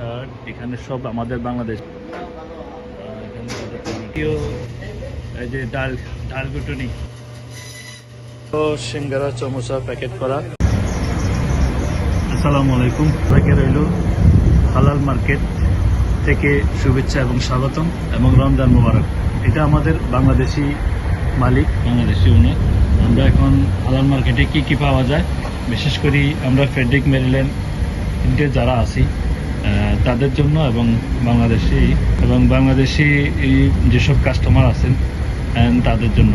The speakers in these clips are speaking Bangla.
আর এখানে সব আমাদের বাংলাদেশ। এই যে ডাল ডাল গুটুনি। তো সিঙ্গারা চমোসা প্যাকেট করা। আসসালামু আলাইকুম। সবাইকে রইল হালাল মার্কেট থেকে শুভেচ্ছা এবং স্বাগতম এবং রমজান মোবারক। এটা আমাদের বাংলাদেশি মালিক। বাংলাদেশি উনি আমরা এখন হালাল মার্কেটে কি কি পাওয়া যায়? বিশেষ করে আমরা ফেডরিক মেরিল্যান্ড ইন্ডিয়া যারা আছি তাদের জন্য এবং বাংলাদেশি এবং বাংলাদেশি যেসব কাস্টমার আছেন তাদের জন্য।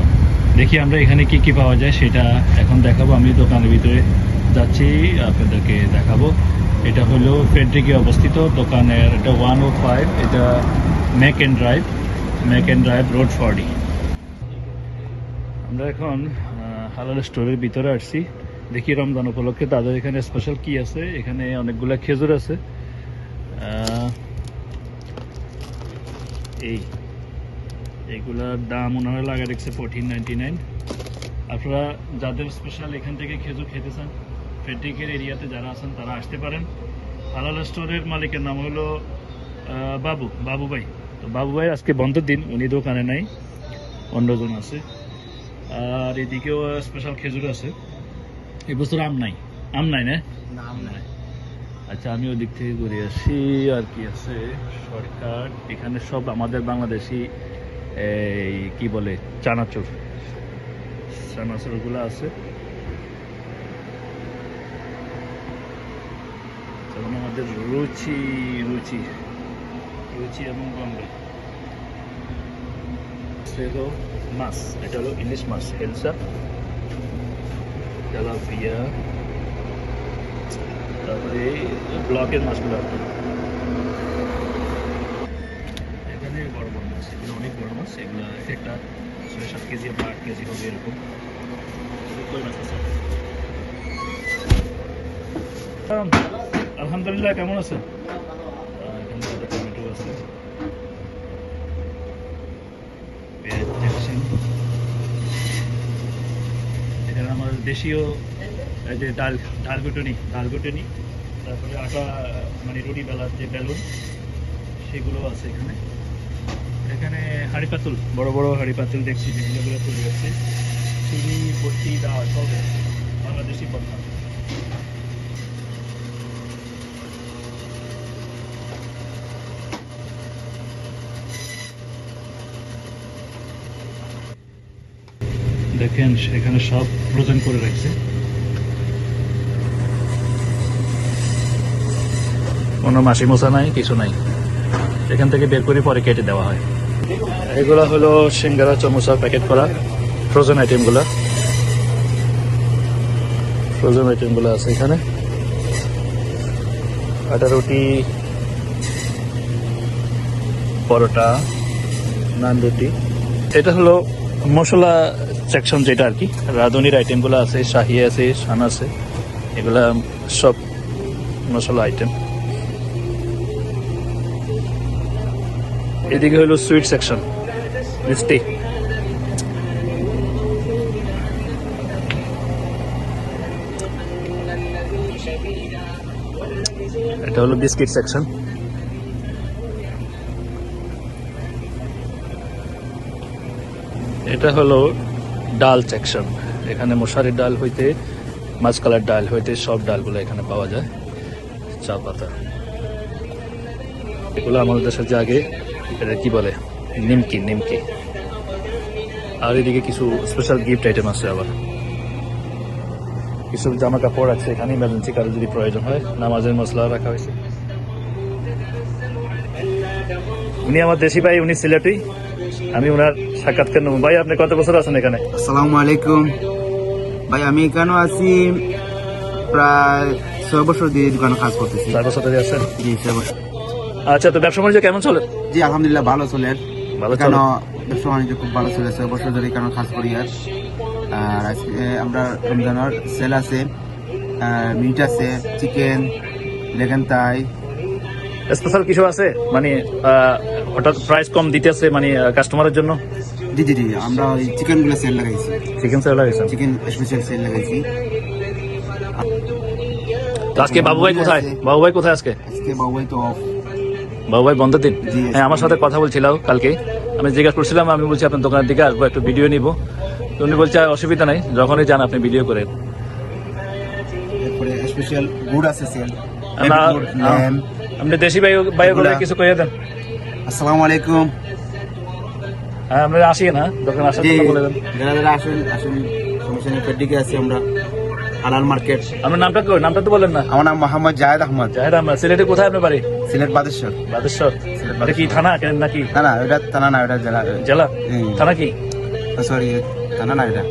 দেখি আমরা এখানে কি কি পাওয়া যায়, সেটা এখন দেখাবো। আমি দোকানের ভিতরে যাচ্ছি, আপনাদেরকে দেখাবো। এটা হলো ফেডরিকে অবস্থিত দোকানের, এটা ওয়ান ও ফাইভ এটা mack and drive mack and drive road ফর্ডি আমরা এখন হালাল স্টোরের ভিতরে আসছি। দেখি রমজান উপলক্ষে তাদের এখানে স্পেশাল কি আছে? এখানে অনেকগুলা খেজুর আছে। এই এইগুলার দাম ওনারা লাগা রেখেছে ফোরটিন নাইনটি নাইন আপনারা যাদের স্পেশাল এখান থেকে খেজুর খেতে চান ফেডরিকের এরিয়াতে যারা আছেন, তারা আসতে পারেন। হালাল স্টোরের মালিকের নাম হলো বাবু বাবু ভাই। তো বাবু ভাই আজকে বন্ধের দিন, উনি দোকানে নাই, অন্যজন আছে। আর এদিকেও স্পেশাল খেজুর আছে। এবছর আম নাই। আম নাই না, আম নাই। আচ্ছা আমি ওদিক থেকে ঘুরে আসি, আর কি আছে? সরকার, এখানে সব আমাদের বাংলাদেশি, এই, কি বলে, চানাচুর। চানাচুরগুলো আছে। আমাদের রুচি রুচি। রুচি এবং হলো মাছ, এটা হলো ইলিশ মাছ, হেলসা। তারপরে ব্লকের মাছগুলো আর এখানে বড় বড় মাছ এগুলো অনেক বড় মাছ, এগুলো একটা ছয় সাত কেজি বা আট কেজি হবে এরকম। আলহামদুলিল্লাহ, কেমন এখানে টমেটো আছে। এখানে আমার দেশীয় এই যে ডাল ডাল গুটনি ডাল গুটনি, তারপরে আটা মানে রুটি বেলার যে বেলুন, সেগুলো আছে এখানে। এখানে হাঁড়ি পাতুল, বড় বড় হাঁড়ি পাতুল দেখছি বিভিন্নগুলো তুলে যাচ্ছে চিনি, বটি দাওয়া সব। বাংলাদেশি পণ্য দেখেন, এখানে সব ফ্রোজেন করে রাখছে। কোনো মাসি মশা নাই, কিছু নাই। এখান থেকে বের করে পরে কেটে দেওয়া হয়। এগুলো হলো সিঙ্গারা চমোসা প্যাকেট করা ফ্রোজেন আইটেমগুলো ফ্রোজেন আইটেমগুলো আছে এখানে। আটা রুটি, পরোটা, নান রুটি। এটা হলো মশলা সেকশন যেটা আর কি। রাঁধুনির আইটেমগুলো আছে, শাহি আছে, শান আছে। এগুলা সব মশলা আইটেম এদিকে হলো সুইট সেকশন মিষ্টি এটা হলো বিস্কিট সেকশন এটা হলো ডাল সেকশন এখানে মশারির ডাল হইতে মাছ কালার ডাল হইতে সব ডালগুলো এখানে পাওয়া যায়। চা পাতা। এগুলো আমাদের দেশের যে আগে এটা কি বলে? নিমকি নিমকি। আর এদিকে কিছু স্পেশাল গিফট আইটেম আছে আবার। কিছু জামা কাপড় আছে এখানে ইমার্জেন্সি কারও যদি প্রয়োজন হয় নামাজের মশলা রাখা হয়েছে। উনি আমার দেশি ভাই উনি সিলেটি। আমি ওনার সাক্ষাৎকার নেব। ভাই আপনি কত বছর আছেন এখানে? আসসালামু আলাইকুম। ভাই আমি এখানে আছি প্রায় ছয় বছর দিয়ে দোকানে কাজ করতেছি। চার বছর ধরে আছেন? জি ছয় বছর। আচ্ছা তো ব্যবসা বাণিজ্য কেমন চলে? জি আলহামদুলিল্লাহ ভালো চলে। ভালো কেন ব্যবসা বাণিজ্য খুব ভালো চলে ছয় বছর ধরে এখানে কাজ করি আর। আর আজকে আমরা রমজানের সেল আছে মিট আছে চিকেন লেগেন তাই স্পেশাল কিছু আছে? মানে হঠাৎ প্রাইস কম দিতেছে মানে কাস্টমারের জন্য? জি জি জি আমরা ওই চিকেনগুলো সেল লাগাইছি। চিকেন সেল লাগাইছেন? চিকেন স্পেশাল সেল লাগাইছি। আজকে বাবু ভাই কোথায়? বাবু ভাই কোথায় আজকে? আজকে বাবু ভাই তো off। বাবু ভাই বন্ধের দিন। হ্যাঁ আমার সাথে কথা বলছিলাম কালকে। আমি জিজ্ঞাসা করছিলাম আমি বলছি আপনার দোকানের দিকে আসব একটু ভিডিও নিব। উনি বলছে অসুবিধা নাই যখনই যান আপনি ভিডিও করেন। এরপরে স্পেশাল গুড় আছে সেল আপনি দেশি ভাই বলে কিছু কইয়ে দেন। আসসালামু আলাইকুম। হ্যাঁ আমরা আসি না দোকান আসার কথা বলে দেন। যারা যারা আসুন আসুন সমস্যা আছি আমরা। হালাল মার্কেট। আপনার নামটা কই? নামটা তো বলেন না। আমার নাম মোহাম্মদ জাহেদ আহমদ। জাহেদ আমরা সিলেটে কোথায় আপনার বাড়ি? সিলেট বাদেশ্বর। বাদেশ্বর। এটা কি থানা কেন নাকি? না না ওটা থানা না ওটা জেলা। জেলা? থানা কি? সরি থানা না এটা।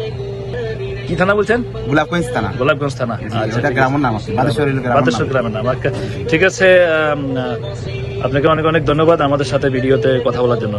কি থানা বলছেন? গোলাপগঞ্জ থানা। গোলাপগঞ্জ থানা। জি, আচ্ছা, ঠিক গ্রামের নাম আছে বাদেশ্বর গ্রামের বাদেশ্বর নাম। গ্রামের নাম আচ্ছা, ঠিক আছে আপনাকে অনেক অনেক ধন্যবাদ আমাদের সাথে ভিডিওতে কথা বলার জন্য।